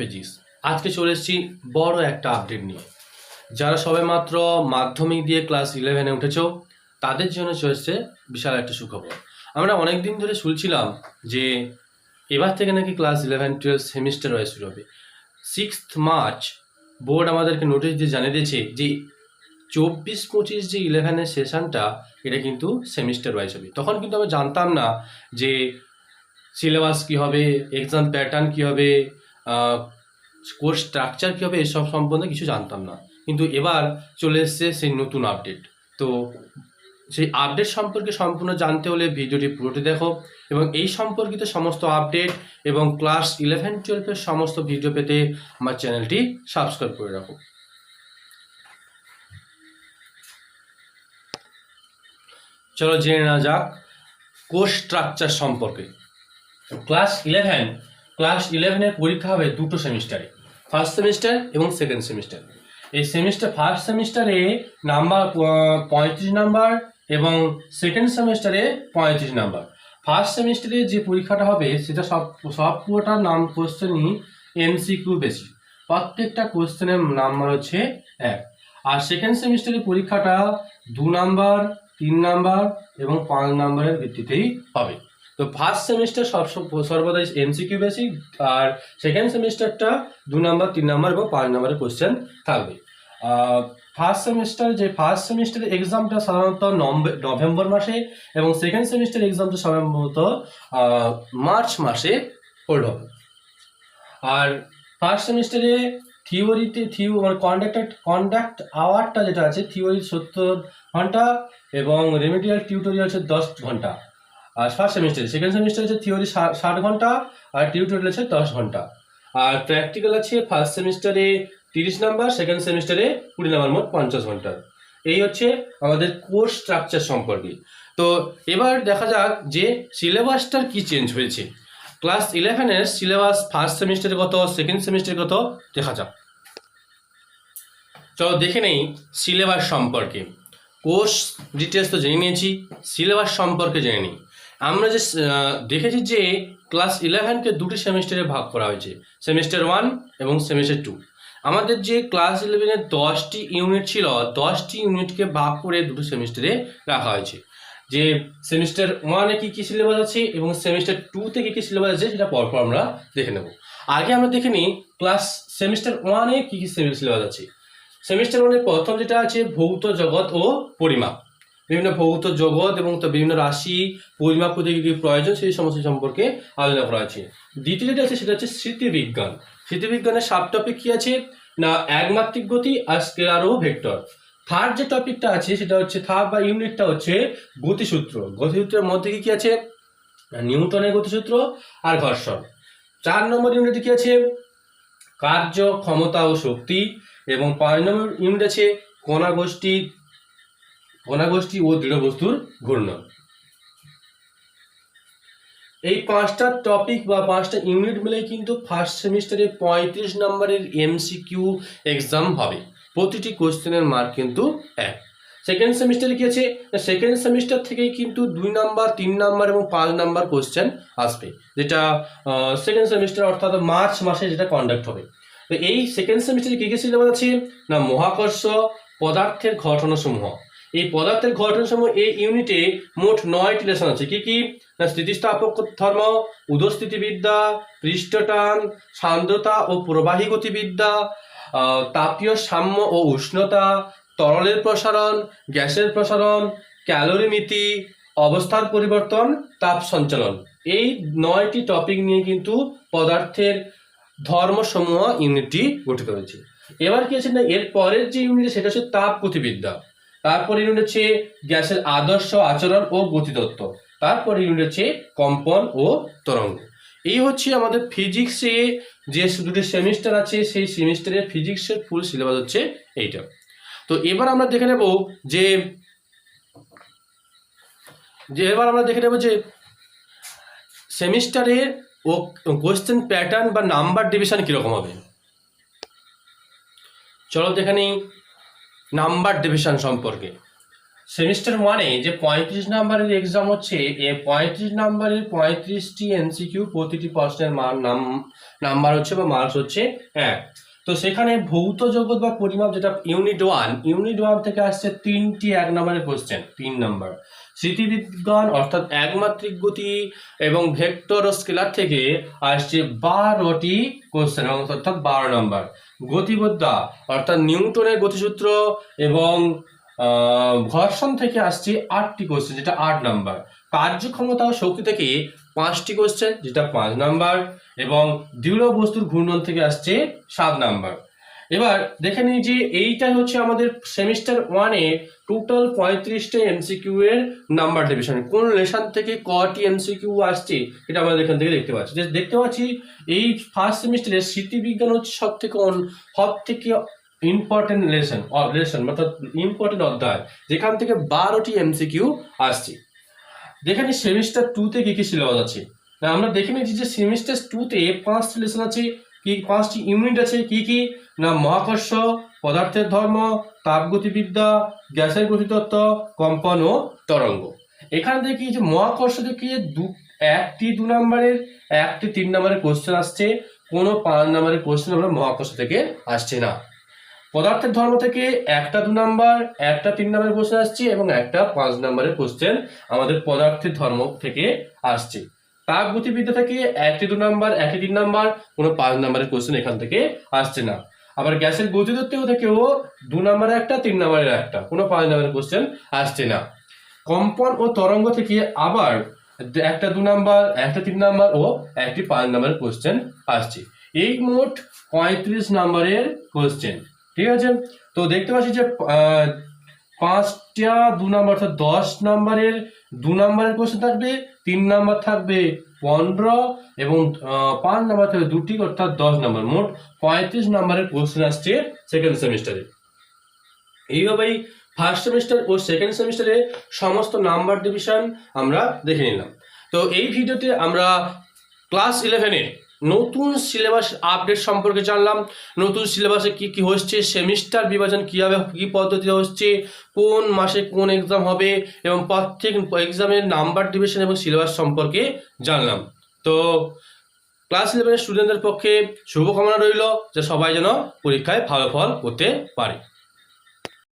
Physics আজকে চলে এসেছি বড় একটা আপডেট নিয়ে। যারা সবে মাত্র মাধ্যমিক দিয়ে ক্লাস ইলেভেনে উঠেছ, তাদের জন্য চলেছে বিশাল একটা সুখবর। আমরা অনেক দিন ধরে শুনছিলাম যে এবার থেকে নাকি class eleven twelve semester wise শুরু হবে। সিক্সথ মার্চ বোর্ড আমাদেরকে নোটিশ দিয়ে জানিয়ে দিয়েছে যে চব্বিশ, পঁচিশ যে ইলেভেনের সেশনটা এটা কিন্তু সেমিস্টার ওয়াইজ হবে। তখন কিন্তু আমরা জানতাম না যে সিলেবাস কী হবে এক্সাম প্যাটার্ন কী হবে কোর্স স্ট্রাকচার কী হবে এসব সম্বন্ধে কিছু জানতাম না। কিন্তু এবার চলে এসছে সেই নতুন আপডেট তো সেই আপডেট সম্পর্কে সম্পূর্ণ জানতে হলে ভিডিওটি পুরোটি দেখো এবং এই সম্পর্কিত সমস্ত আপডেট এবং ক্লাস ইলেভেন টুয়েলভের সমস্ত ভিডিও পেতে আমার চ্যানেলটি সাবস্ক্রাইব করে রাখো। চলো জেনে নেওয়া যাক কোর্স স্ট্রাকচার সম্পর্কে। ক্লাস ইলেভেন ক্লাস ইলেভেনের পরীক্ষা হবে দুটো সেমিস্টারে ফার্স্ট সেমিস্টার এবং সেকেন্ড সেমিস্টার এই সেমিস্টার ফার্স্ট সেমিস্টারে নাম্বার পঁয়ত্রিশ নাম্বার এবং সেকেন্ড সেমিস্টারে পঁয়ত্রিশ নাম্বার ফার্স্ট সেমিস্টারে যে পরীক্ষাটা হবে, সেটা সব সব পুরোটার নাম কোশ্চেনই এমসিকিউ বেশি প্রত্যেকটা কোশ্চেনের নাম্বার হচ্ছে এক। আর সেকেন্ড সেমিস্টারের পরীক্ষাটা দু নাম্বার তিন নাম্বার এবং পাঁচ নাম্বারের ভিত্তিতেই হবে। তো ফার্স্ট সেমিস্টার সব সর্বদাই এমসিকিউ বেসিক আর সেকেন্ড সেমিস্টারটা দু নাম্বার তিন নাম্বার এবং পাঁচ নাম্বারের কোশ্চেন থাকবে। ফার্স্ট সেমিস্টার যে ফার্স্ট সেমিস্টারের এক্সামটা সাধারণত নভে- নভেম্বর মাসে এবং সেকেন্ড সেমিস্টার এক্সামটা সম্ভবত মার্চ মাসে হোল্ড হবে। আর ফার্স্ট সেমিস্টারে থিওরিতে, থিও মানে কন্ডাক্টার কন্ডাক্ট আওয়ারটা যেটা আছে, থিওরি সত্তর ঘণ্টা এবং রেমিডিয়াল টিউটোরিয়াল হচ্ছে দশ ঘণ্টা। আর ফার্স্ট সেমিস্টারে সেকেন্ড সেমিস্টার হচ্ছে থিওরি ষাট ঘণ্টা, আর টিউটোরিয়াল আছে দশ ঘণ্টা। আর প্র্যাকটিক্যাল আছে ফার্স্ট সেমিস্টারে তিরিশ নাম্বার সেকেন্ড সেমিস্টারে কুড়ি নাম্বার মোট পঞ্চাশ ঘণ্টা। এই হচ্ছে আমাদের কোর্স স্ট্রাকচার সম্পর্কে। তো এবার দেখা যাক যে সিলেবাসটার কি চেঞ্জ হয়েছে। ক্লাস ইলেভেনের সিলেবাস ফার্স্ট সেমিস্টারে কত সেকেন্ড সেমিস্টারে কত, দেখা যাক। চলো দেখে নেই সিলেবাস সম্পর্কে। কোর্স ডিটেলস তো জেনে নিয়েছি সিলেবাস সম্পর্কে জেনে নিই। আমরা যে দেখেছি যে ক্লাস ইলেভেনকে দুটি সেমিস্টারে ভাগ করা হয়েছে সেমিস্টার ওয়ান এবং সেমিস্টার টু আমাদের যে ক্লাস ইলেভেনের দশটি ইউনিট ছিল দশটি ইউনিটকে ভাগ করে দুটো সেমিস্টারে রাখা হয়েছে। যে সেমিস্টার ওয়ানে কী কী সিলেবাস আছে এবং সেমিস্টার টুতে কী কী সিলেবাস আছে সেটা পরপর আমরা দেখে নেব। আগে আমরা দেখে নিই ক্লাস সেমিস্টার ওয়ানে কী কী সিলেবাস আছে। সেমিস্টার ওয়ানের প্রথম যেটা আছে, ভৌত জগৎ ও পরিমাপ। বিভিন্ন ভৌত জগৎ এবং তো বিভিন্ন রাশি, পরিমাপ করতে কী প্রয়োজন, সেই সমস্ত সম্পর্কে আলোচনা করা আছে দ্বিতীয় যেটা আছে, সেটা হচ্ছে স্মৃতিবিজ্ঞান। স্মৃতিবিজ্ঞানের সাব টপিক কী আছে? না, একমাত্রিক গতি আর স্কেলার ও ভেক্টর থার্ড যে টপিকটা আছে, সেটা হচ্ছে থার্ড বা ইউনিটটা হচ্ছে গতিসূত্র। গতিসূত্রের মধ্যে কি কি আছে? নিউটনের গতিসূত্র আর ঘর্ষণ। চার নম্বর ইউনিটে কি আছে? কার্য, ক্ষমতা ও শক্তি। এবং পাঁচ নম্বর ইউনিট আছে কণা গোষ্ঠী কণা গোষ্ঠী ও দৃঢ় বস্তুর ঘূর্ণন। এই পাঁচটা টপিক বা পাঁচটা ইউনিট মিলে কিন্তু ফার্স্ট সেমিস্টারে পঁয়ত্রিশ নম্বরের এমসিকিউ এক্সাম হবে। প্রতিটি কোশ্চেনের মার্ক কিন্তু এক। সেকেন্ড সেমিস্টারে কি আছে সেকেন্ড সেমিস্টার থেকেই কিন্তু দুই নাম্বার তিন নাম্বার এবং পাঁচ নাম্বার কোশ্চেন আসবে। যেটা সেকেন্ড সেমিস্টার অর্থাৎ মার্চ মাসে যেটা কন্ডাক্ট হবে। তো এই সেকেন্ড সেমিস্টারে কী কী সিলেবাস আছে? না মহাকর্ষ পদার্থের ঘটনাসমূহ। এই পদার্থের ঘটনাসমূহ এই ইউনিটে মোট নয়টি লেসন আছে। কি কি? না স্থিতিস্থাপক ধর্ম, উদস্থিতিবিদ্যা, পৃষ্ঠটান, সান্দ্রতা ও প্রবাহী গতিবিদ্যা তাপীয় সাম্য ও উষ্ণতা, তরলের প্রসারণ, গ্যাসের প্রসারণ ক্যালোরিমিতি অবস্থার পরিবর্তন, তাপ সঞ্চালন। এই নয়টি টপিক নিয়ে কিন্তু পদার্থের ধর্মসমূহ ইউনিটটি গঠিত হয়েছে। এবার কি আছে না, এর পরের যে ইউনিট সেটা হচ্ছে তাপ গতিবিদ্যা। তারপর ইউনিট হচ্ছে গ্যাসের আদর্শ আচরণ ও গতিতত্ত্ব। তারপর ইউনিট হচ্ছে কম্পন ও তরঙ্গ। এই হচ্ছে আমাদের ফিজিক্সে যে দুটি সেমিস্টার আছে, সেই সেমিস্টারের ফিজিক্সের ফুল সিলেবাস হচ্ছে এইটা। তো এবার আমরা দেখে নেব যে যে এবার আমরা দেখে নেব যে সেমিস্টারের ও কোয়েশ্চেন প্যাটার্ন বা নাম্বার ডিভিশন কীরকম হবে। চলো দেখে নিই। নাম্বার ডিভিশন সম্পর্কে। সেমিস্টার ওয়ানে যে পঁয়ত্রিশ নাম্বারের এক্সাম হচ্ছে, এ পঁয়ত্রিশ নাম্বারের পঁয়ত্রিশটি এমসিকিউ প্রতিটি প্রশ্নের মান, নাম, নাম্বার হচ্ছে বা মার্কস হচ্ছে হ্যাঁ তো সেখানে ভৌত জগৎ বা পরিমাপ যেটা ইউনিট ওয়ান ইউনিট ওয়ান থেকে আসছে তিনটি এক নম্বরের কোশ্চেন তিন নম্বর। স্মৃতিবিজ্ঞান অর্থাৎ একমাত্রিক গতি এবং ভেক্টর ও স্কেলার থেকে আসছে বারোটি কোশ্চেন অর্থাৎ বারো নম্বর গতিবিদ্যা অর্থাৎ নিউটনের গতিসূত্র এবং ঘর্ষণ থেকে আসছে আটটি কোশ্চেন যেটা আট নাম্বার কার্যক্ষমতা ও শক্তি থেকে পাঁচটি কোশ্চেন যেটা পাঁচ নাম্বার এবং দৃঢ় বস্তুর ঘূর্ণন থেকে আসছে সাত নাম্বার এবার দেখে নিই যে এইটাই হচ্ছে আমাদের সেমিস্টার ওয়ানে টোটাল পঁয়ত্রিশটা এমসিকিউ এর নাম্বার ডিভিশন কোন লেশন থেকে কটি এমসিকিউ আসছে, এটা আমাদের এখান থেকে দেখতে পাচ্ছি। দেখতে পাচ্ছি, এই ফার্স্ট সেমিস্টারে স্মৃতিবিজ্ঞান হচ্ছে সব থেকে সব থেকে ইম্পর্টেন্ট লেসন লেসন অর্থাৎ ইম্পর্টেন্ট অধ্যায়, যেখান থেকে বারোটি এমসিকিউ আসছে। দেখে নিই সেমিস্টার টুতে কি কি সিলেবাস আছে। আমরা দেখে নিয়েছি যে সেমিস্টার টুতে পাঁচটি লেসন আছে কি পাঁচটি ইউনিট আছে? কি কি? না, মহাকর্ষ, পদার্থের ধর্ম তাপগতিবিদ্যা গ্যাসের গতিতত্ত্ব, কম্পন ও তরঙ্গ। এখান থেকে যে মহাকর্ষ থেকে দু, একটি দু নম্বরের, একটি তিন নম্বরের কোশ্চেন আসছে। কোনো পাঁচ নম্বরের কোশ্চেন আমরা মহাকর্ষ থেকে আসছে না। পদার্থের ধর্ম থেকে একটা দু নাম্বার, একটা তিন নম্বরের কোশ্চেন আসছে এবং একটা পাঁচ নম্বরের কোশ্চেন আমাদের পদার্থের ধর্ম থেকে আসছে। তাপ গতিবিদ্যা থেকে একটি দু নাম্বার, একটি তিন নাম্বার, কোনো পাঁচ নাম্বারের কোশ্চেন এখান থেকে আসছে না। আবার গ্যাসের গতিতত্ত্ব থেকেও দু নম্বরের একটা, তিন নাম্বারের একটা, কোনো পাঁচ নাম্বারের কোশ্চেন আসছে না। কম্পন ও তরঙ্গ থেকে আবার একটা দু নাম্বার, একটা তিন নাম্বার ও একটি পাঁচ নাম্বারের কোশ্চেন আসছে। এই মোট পঁয়ত্রিশ নাম্বারের কোশ্চেন ঠিক আছে? তো দেখতে পাচ্ছি যে পাঁচটা দু নাম্বার, অর্থাৎ দশ নাম্বারের, দু নাম্বারের কোশ্চেন থাকবে, তিন নাম্বার থাকবে পনেরো এবং পাঁচ নাম্বার থাকবে দুটি, অর্থাৎ দশ নাম্বার। মোট পঁয়ত্রিশ নাম্বারের কোশ্চেন আসছে সেকেন্ড সেমিস্টারে এইভাবেই ফার্স্ট সেমিস্টার ও সেকেন্ড সেমিস্টারে সমস্ত নাম্বার ডিভিশন আমরা দেখে নিলাম। তো এই ভিডিওতে আমরা ক্লাস ইলেভেনের নতুন সিলেবাস আপডেট সম্পর্কে জানলাম। নতুন সিলেবাসে কি কি হচ্ছে সেমিস্টার বিভাজন কীভাবে, কী পদ্ধতিতে হচ্ছে, কোন মাসে কোন এক্সাম হবে এবং প্রত্যেক এক্সামের নাম্বার ডিভিশন এবং সিলেবাস সম্পর্কে জানলাম। তো ক্লাস ইলেভেনের স্টুডেন্টদের পক্ষে শুভকামনা রইল, যে সবাই যেন পরীক্ষায় ভালো ফল করতে পারে।